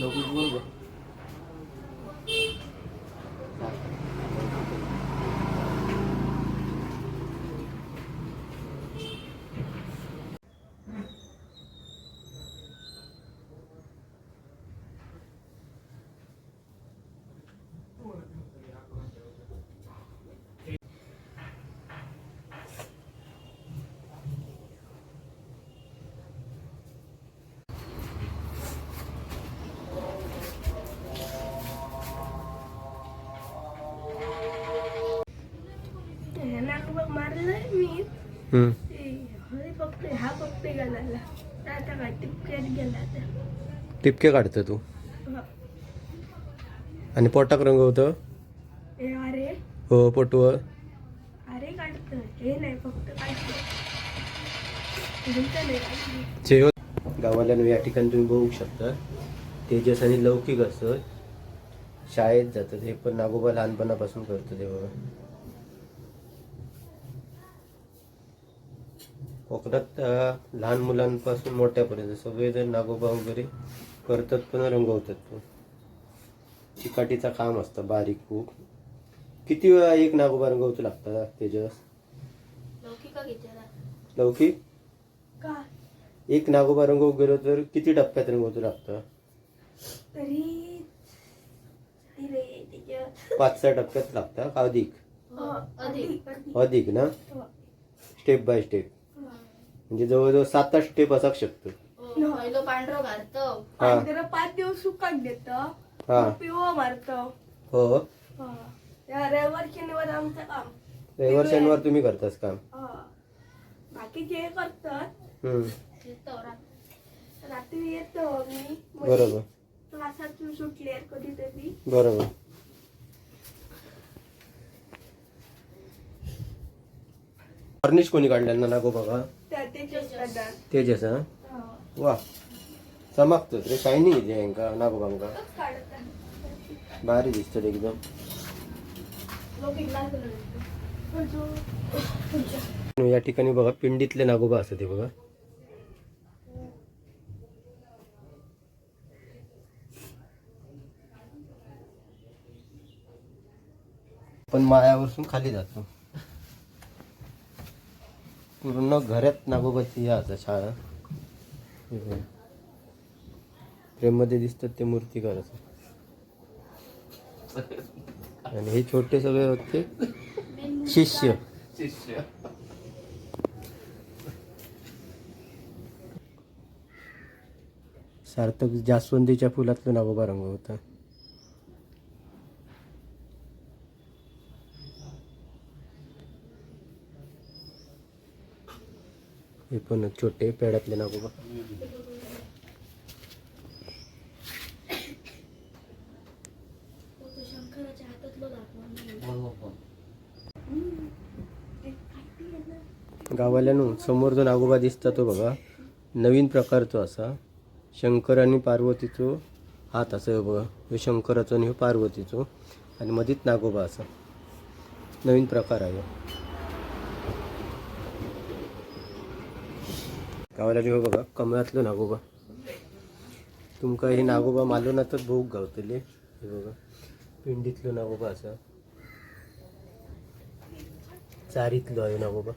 लवकर हे आता काय टिपक्यात गेला आता टिपके काढतो तू. आणि पोटाक रंगवतं हे अरे हो पोटवर अरे काढतं हे नाही फक्त काढतं तुमचं नाही काढलं. जे गावाला या ठिकाणी तुम्ही बघू शकता तेजस आणि लौकिक असत शाळेत जातात हे पण नागोबा लहानपणापासून करतो ते बघा कोकणात लहान मुलांपासून मोठ्यापर्यंत सगळेजण नागोबा वगैरे करतात पण रंगवतात पण. चिकाटीचा काम असतं बारीक खूप. किती वेळा एक नागोबा रंगवतो लागतं तेजस लौकिका एक नागोबा रंगवू गेलो तर किती टप्प्यात रंगवतो लागतं? पाच सहा टप्प्यात लागतं का? अधिक? हो, अधिक. अधिक. ना. स्टेप बाय स्टेप म्हणजे जवळजवळ सात आठ स्टेप असाक शकतो. पहिलं पांढरं घालतो. हा. आणि त्याला पाच दिवस सुकाट देत. हा. पिवळा मारतो. हो. हा. या रविवार शनिवार आमचं काम. रविवार शनिवार तुम्ही करतास काम. हा. बाकीचे हे करतात. हम्म, रात्री. रात्री येतो मी बरोबर. क्लासातून सुटले कधीतरी. बरोबर. फर्निश कोणी काढल्या ना नागो बघा करतात. तेजस हा. वा. चमकतो रे. शायनिंग येते नागोबांका. तोच काढतात. भारी दिसतात एकदम. या ठिकाणी बघा पिंडीतले नागोबा असतात ते बघा. पण माळ्यावरसून खाली जातो. पूर्ण घरात नागोबाची असं शाळा बघा. प्रेममध्ये दिसतात ते मूर्तिकार असं. आणि हे छोटे सगळे होते शिष्य. सार्थक जास्वंदीच्या फुलातलं नागोबा रंग होता. हे पण छोटे पेड्यातले नागोबा तो गावाल्यानं समोर जो नागोबा दिसता तो बघा. नवीन प्रकारचो असा. शंकर आणि पार्वतीचो हात असा बघा. ह्यो शंकराचो आणि ह्यो पार्वतीचो. आणि मधीत नागोबा असा. नवीन प्रकार आहे. ह्यो. हो बघा. कमळातलो नागोबा. तुमका हे नागोबा मालवणातच भोग गावतले. हे बघा. पिंडीतलो नागोबा असा. चारीतलो आहे नागोबा.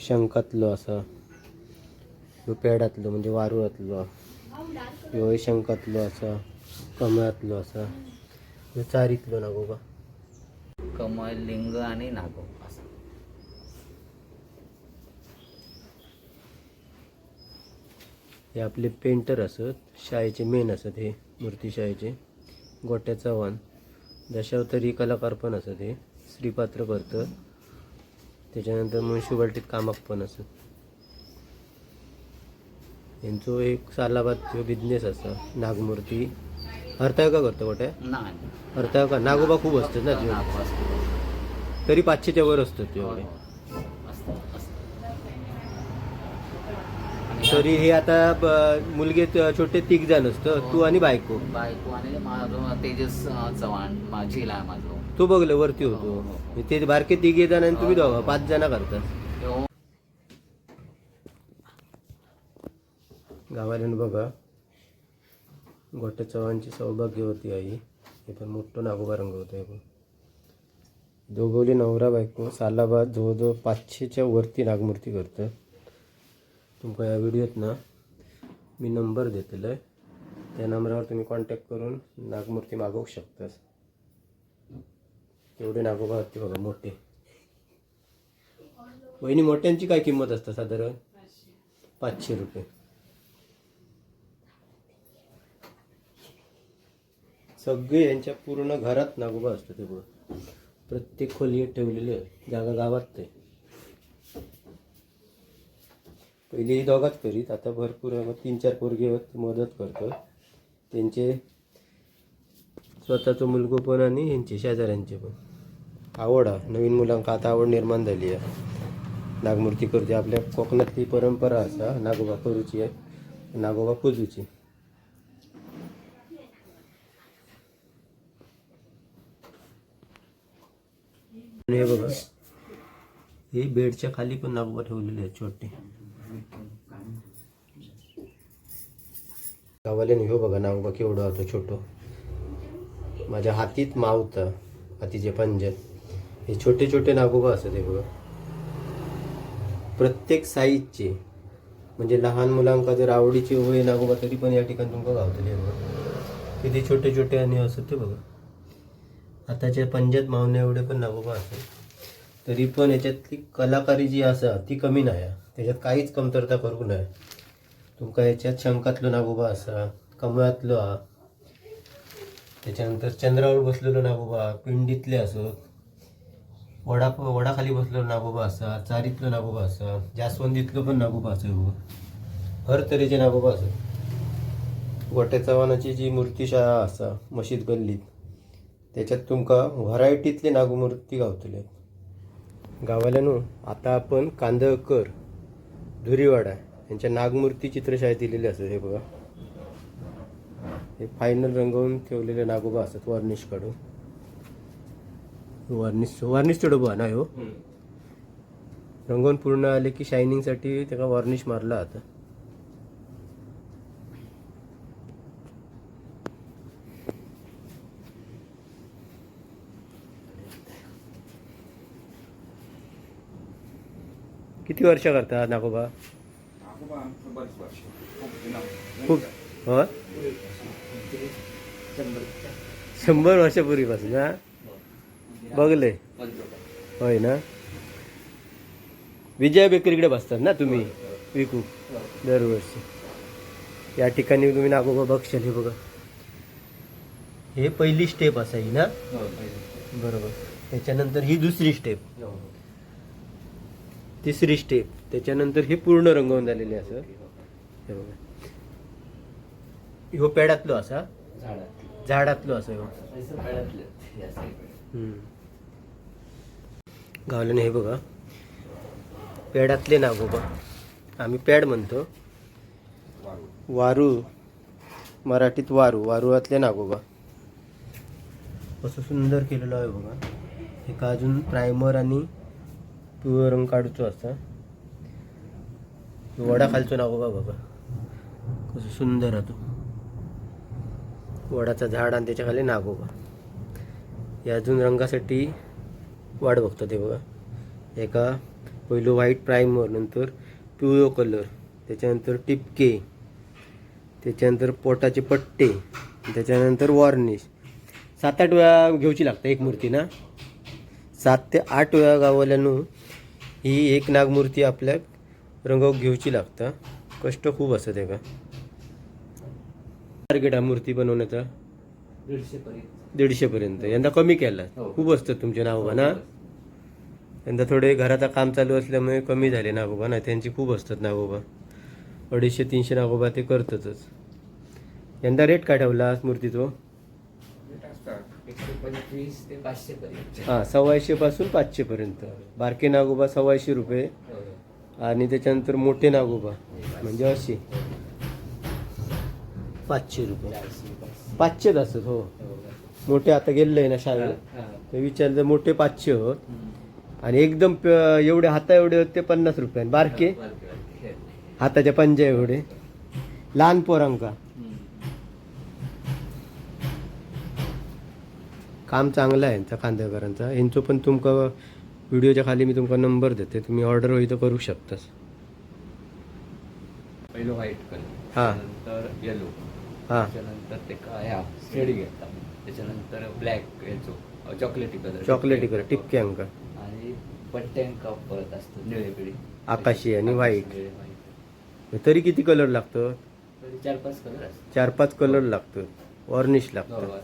शंकातलो असा. ह्यो पेडातलो म्हणजे वारुळातलो. ह्यो शंकातलो असा. कमळातलो असा. ह्यो चारीतलो नागोबा. कमळ लिंग आणि नागो. असं. हे आपले पेंटर असत शाळेचे मेन असत हे मूर्ती शाळेचे. गोट्या चव्हाण दशावतरी कलाकार पण असत हे श्रीपात्र करतं त्याच्यानंतर म्युन्सिपाल्टीत कामाक पण असत. यांचो एक सालाबाद बिझनेस असा नागमूर्ती. हरताय का करतो नाही. हरताय का? नागोबा खूप असतात ना ते. असतो तरी पाचशेच्या वर असतात ते हो. हो. असतं, असतं. तरी हे आता ब- मुलगे त- छोटे तिघ जण असतं. तू आणि बायको. बायको आणि माझं तेजस अं, चव्हाण. माझी माझं. तो बघलं वरती होतो. ते बारके तिघे जण आणि तुम्ही दोघा पाच जण करतात. गावाल्यानं बघा. गोट्या चव्हाणची सौभाग्यवती आई. हे पण मोठं नागोबा रंगवतो आहे हे पण. दोघवली नवरा बायको सालाबाद जवळजवळ पाचशेच्या वरती नागमूर्ती करतं. तुमका या व्हिडिओत ना मी नंबर देतलो आहे त्या नंबरावर तुम्ही कॉन्टॅक्ट करून नागमूर्ती मागवू शकतास. एवढे नागोबा होते बघा मोठे. वहिनी मोठ्यांची काय किंमत असतं साधारण? पाचशे रुपये. सगळे यांच्या पूर्ण घरात नागोबा असतो ते बघ प्रत्येक खोली ठेवलेली जागा गावात ते. पहिलेही दोघात करीत आता भरपूर मग तीन चार पोरगे मदत करतो. त्यांचे स्वतःचं मुलगो पण आणि यांचे शेजाऱ्यांचे पण. आवड आहे. नवीन मुलांका आता आवड निर्माण झाली आहे. नागमूर्ती करते आपल्या कोकणातली परंपरा असा नागोबा करूची आहे नागोबा पूजूची. आणि हे बघा. हे बेडच्या खाली पण नागोबा ठेवलेले आहेत छोटे. गावाल्याने हो बघा नागोबा केवढा होता छोटो. माझ्या हातीत मावतं हातीचे पंजे. हे छोटे छोटे नागोबा असत हे बघा. प्रत्येक साईजचे म्हणजे लहान मुलांका जर आवडीचे वय नागोबा तरी पण या ठिकाणी तुमका गावतले हे बघा. किती छोटे छोटे आणि असत ते बघा. आताच्या पंजात मावणे एवढे पण नागोबा असतात तरी पण याच्यातली कलाकारी जी असा ती कमी नाही. त्याच्यात काहीच कमतरता करू नये. तुमका याच्यात शंकातलो नागोबा असा कमळातलो हा त्याच्यानंतर चंद्रावर बसलेलो नागोबा पिंडीतले असत वडा वडाखाली बसलेलो नागोबा असा चारीतलो नागोबा असा जास्वंदीतलो पण नागोबा असा हो. हर तरेचे नागोबा असत गोट्या चव्हाणाची जी मूर्तीशाळा असा मशीद गल्लीत. त्याच्यात तुमका व्हरायटीतले नागमूर्ती गावतले गावाल्यानो आता आपण कांदळकर धुरीवाडा यांच्या नागमूर्ती चित्रशाळेत दिलेले असतात. हे बघा. हे फायनल रंगवून ठेवलेले नागोबा असतात वार्निश काढून वार्निश वार्निश डबा ना हो. रंगवून पूर्ण आले की शायनिंगसाठी त्याला वार्निश मारला आता. किती वर्ष करता नागोबा? खूप हो? शंभर वर्षापूर्वीपासून हा? बघले. होय ना? विजय बेकरीकडे बसतात ना तुम्ही? विकू. दरवर्षी. या ठिकाणी तुम्ही नागोबा बघशाल हे बघा. हे पहिली स्टेप असाई ना? बरोबर. त्याच्यानंतर ही दुसरी स्टेप तिसरी स्टेप त्याच्यानंतर हे पूर्ण रंगवून झालेले असं. हे बघा. ह्यो पेडातलो असा. झाडातलो. असं ह्यो. गावल्याने हे बघा. पेडातले नागोबा आम्ही पेड म्हणतो. वारू. मराठीत वारू. वारुळातले नागोबा असं सुंदर केलेलं आहे बघा. एक अजून प्रायमर आणि पिवळो रंग काढूचो असा वडा खालचो नागोबा बघा कसं सुंदर आहे तो. वडाचं झाड आणि त्याच्याखाली नागोबा हे अजून रंगासाठी वाट बघतो ते बघा. एका पहिलं व्हाईट प्राईमर नंतर पिवळो कलर त्याच्यानंतर टिपके त्याच्यानंतर पोटाचे पट्टे त्याच्यानंतर वॉर्निश सात आठ वेळा घेऊची लागतं एक मूर्ती ना. सात ते आठ वेळा गावल्यानं ही एक नागमूर्ती आपल्या रंगावर घेऊची लागता. कष्ट खूप असतं ते का? टार्गेट हा मूर्ती बनवण्याचा दीडशे पर्यंत. यंदा कमी केला. हो. खूप असतात तुमचे नागोबा ना यंदा थोडे घराचं काम चालू असल्यामुळे कमी झाले नागोबा ना. त्यांची खूप असतात नागोबा. अडीचशे तीनशे नागोबा ते करतातच. यंदा रेट काय ठेवला मूर्तीचो? पंचवीस ते पाचशे पर्यंत. हां सव्वाशे पासून पाचशे पर्यंत. बारके नागोबा सव्वाशे रुपये. आणि त्याच्यानंतर मोठे नागोबा म्हणजे असे. पाचशे रुपये. पाचशेच असतात हो. मोठे आता गेले ना शाळेत. ते विचारलं मोठे पाचशे होत. आणि एकदम प- एवढे हाता एवढे होते ते पन्नास रुपयान बारके. हाताच्या पंजा एवढे. लहान पोरांका. काम चांगलं आहे यांचा खांदेकरांचा. यांचो पण तुमका व्हिडिओच्या खाली मी तुमका नंबर देते. तुम्ही ऑर्डर होई तर करू शकतास. पहिलं व्हाईट कलर हा. त्याच्यानंतर येलो हां. त्याच्यानंतर ते काय हा शेडी घेतात त्याच्यानंतर ब्लॅक याचो चॉकलेटी कलर चॉकलेटी कलर टिपके अंका. आणि पट्ट्यांका परत असतो निळे पिढी. आकाशी आणि white. तरी किती कलर लागतं? चार पाच कलर चार पाच कलर लागतं. वॉर्निश लागतं.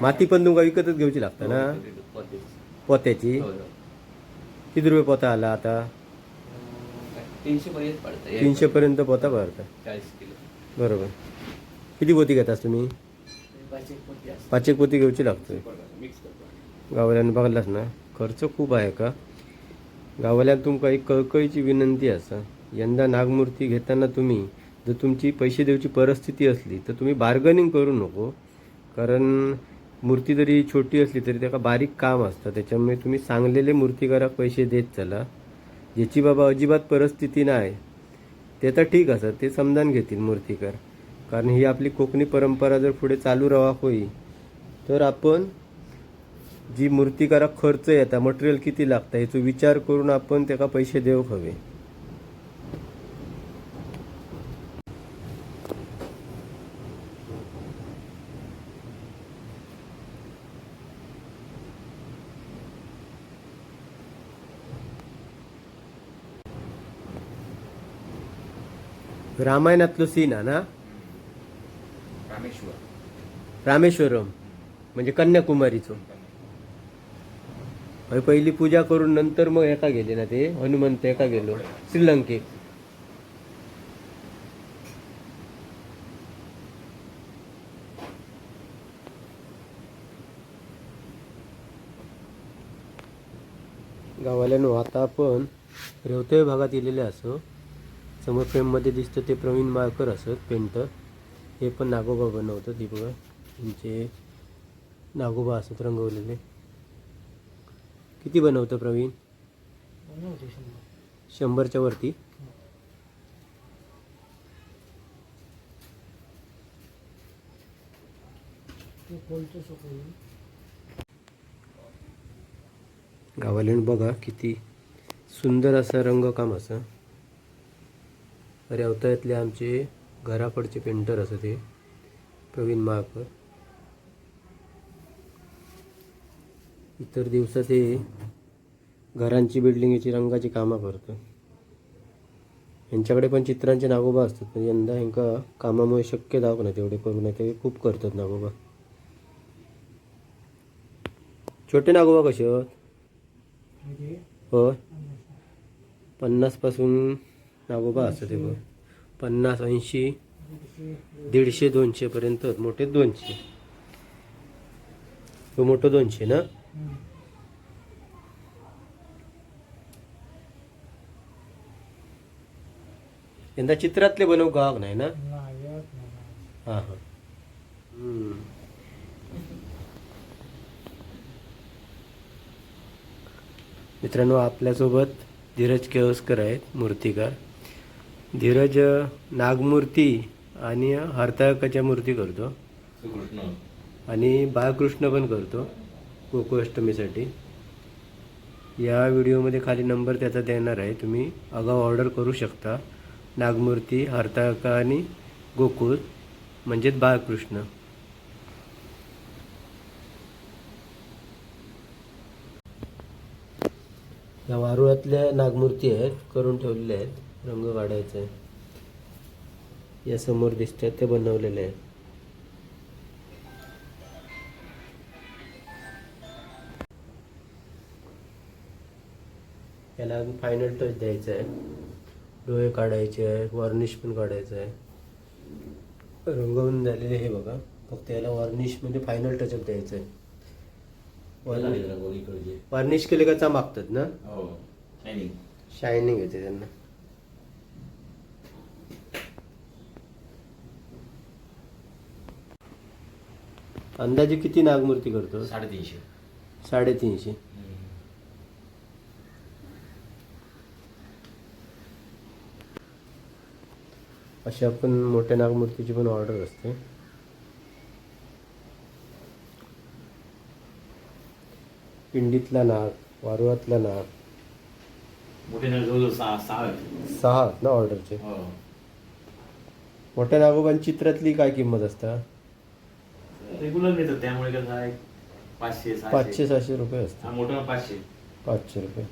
माती पण तुमका विकतच घेऊची लागतं ना? हो, पोतेच. पोत्याची. हो, हो. किती रुपये पोता आला आता? तीनशे पर्यंत पडतं. तीनशे पर्यंत पोता भरता चाळीस किलो. बरोबर. किती पोती घेतास तुम्ही? पाच एक पोती घेऊची लागतं गावल्यानं बघलास ना? खर्च खूप आहे का? गावल्यान तुमका एक कळकळीची विनंती असा. यंदा नागमूर्ती घेताना तुम्ही जर तुमची पैसे देऊची परिस्थिती असली तर तुम्ही बार्गनिंग करू नको. कारण मूर्ती जरी छोटी असली तरी त्याका बारीक काम असतं. त्याच्यामुळे तुम्ही सांगलेले मूर्तिकाराक पैसे देत चला. ज्याची बाबा अजिबात परिस्थिती नाही. ते तर ठीक असं ते समजान घेतील मूर्तिकार. कारण ही आपली कोकणी परंपरा जर पुढे चालू राहा होई तर आपण जी मूर्तिकाराक खर्च येता मटेरियल किती लागता याचा विचार करून आपण त्याका पैसे देऊक हवे. रामायणातलो सीन हा ना? रामेश्वर रामेश्वरम म्हणजे कन्याकुमारीचो. हय पहिली पूजा करून नंतर मग एका गेले ना ते? हनुमंत एका गेलो. श्रीलंकेक गावाल्यानो आता आपण रेवतळे भागात इलेले असो. समोर फ्रेममध्ये दिसतं ते प्रवीण माळकर असत पेंटर. हे पण नागोबा बनवतात ती बघा. त्यांचे नागोबा असत रंगवलेले. किती बनवतं प्रवीण? शंभरच्या वरती? गावाल्यान बघा किती सुंदर असं रंगकाम असं. अरे अवतारातले आमचे घराकडचे पेंटर असं ते. प्रवीण महाकर इतर दिवसात ते घरांची बिल्डिंगची रंगाची कामं करतो. यांच्याकडे पण चित्रांचे नागोबा असतात. पण यंदा ह्यांका कामामुळे शक्य दावक नाही तेवढे करू नाही ते खूप करतात नागोबा. छोटे नागोबा कसे आहेत? हो पन्नासपासून नागोबा असं ते बघ. पन्नास ऐंशी दीडशे दोनशे पर्यंत मोठे दोनशे. तो मोठं दोनशे ना? यंदा चित्रातले बनवू गाव नाही ना? हां हां. मित्रांनो आपल्यासोबत धीरज केळसकर आहेत मूर्तिकार. धीरज नागमूर्ती आणि हरताळकाच्या मूर्ती करतो. आणि बाळकृष्ण पण करतो गोकुळाष्टमीसाठी. या व्हिडिओमध्ये खाली नंबर त्याचा देणार आहे. तुम्ही आगाऊ ऑर्डर करू शकता. नागमूर्ती हरताळका आणि गोकुळ म्हणजेच बाळकृष्ण. या वारुळातल्या नागमूर्ती आहेत करून ठेवलेल्या आहेत. रंग काढायचा आहे. या समोर दिसतात ते बनवलेले आहेत याला अजून फायनल टच द्यायचा आहे. डोळे काढायचे आहे वॉर्निश पण काढायचं आहे. रंगवून झालेले हे बघा. फक्त याला वॉर्निश म्हणजे फायनल टचअप द्यायचं आहे. वॉर्निश केले का चमकतात ना? शायनिंग येते त्यांना. अंदाजे किती नागमूर्ती करतो? साडेतीनशे. साडेतीनशे. अशा पण मोठ्या नागमूर्तीची पण ऑर्डर असते. पिंडीतला नाग वारुळातला नाग. मोठे ना जवळजवळ सहा सहा. सहा ना ऑर्डरचे? हो. मोठ्या नागोबांची चित्रातली काय किंमत असता? रेग्युलर नेतात त्यामुळे कसं आहे पाचशे पाचशे सहाशे रुपये असते हा मोठा पाचशे. पाचशे रुपये.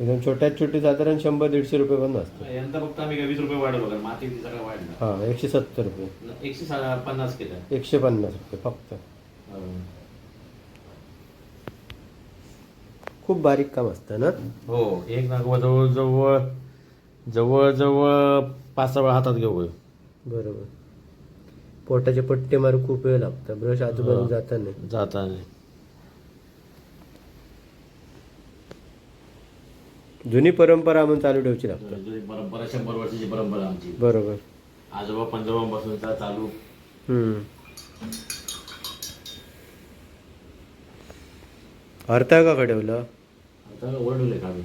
एकदम छोट्यात छोटी साधारण शंभर दीडशे रुपये पण असते यंदा फक्त आम्ही काय वीस रुपये वाढवलो कारण माती सगळं वाढलं. हां एकशे सत्तर रुपये. एकशे सा- पन्नास केलं. एकशे पन्नास रुपये फक्त. हो. खूप बारीक काम असतं ना? हो एक नागोबा जवळ जवळ जवळ जवळ पाच सहा वेळा हातात घेऊ बरोबर. पोटाचे पट्टे मारू खूप वेळ लागतं. ब्रश आजूबाजू जाता नाही जाता जुनी परंपरा आपण चालू ठेवची लागतं परंपरा शंभर वर्षाची परंपरा आमची. बरोबर. आजोबा पंजोबापासूनचा चालू. हम्म. अर्था का खडवलं आता ओरडले काढून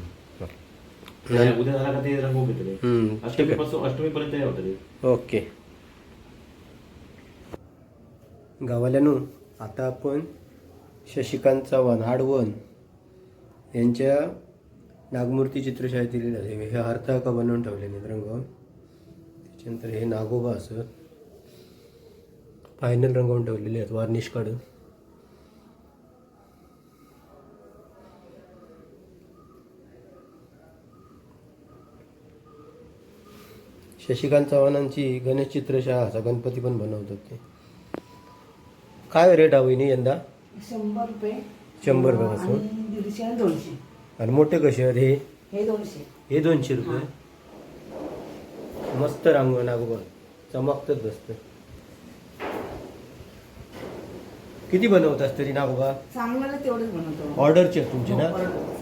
नाही. उद्या झाला का ते रंगवून घेतले. हम्म, ठीक अष्टमी. पासून अष्टमी पर्यंत होतं ते. ओके. गावाल्यानो आता आपण शशिकांत चव्हाण आडवण यांच्या नागमूर्ती चित्रशाळेत दिलेलं आहे. हे अर्थ बनवून ठेवले आहेत त्याच्यानंतर हे नागोबा असं फायनल रंगवून ठेवलेले आहेत वार्निश काढून. शशिकांत चव्हाणांची गणेश चित्रशाळा असा गणपती पण बनवतात ते. काय रेट हवी नाही यंदा? शंभर रुपये. शंभर रुपयापासून आणि दीडशे आणि दोनशे. आणि मोठे कसे आहेत हे? हे दोनशे. हे दोनशे रुपये. मस्त रांगोळ नागोबा चमकतच बसतं. किती बनवतात तरी नागोबा? चांगल्याला तेवढंच बनवतो. ऑर्डरचे आहेत तुमचे ना? हो.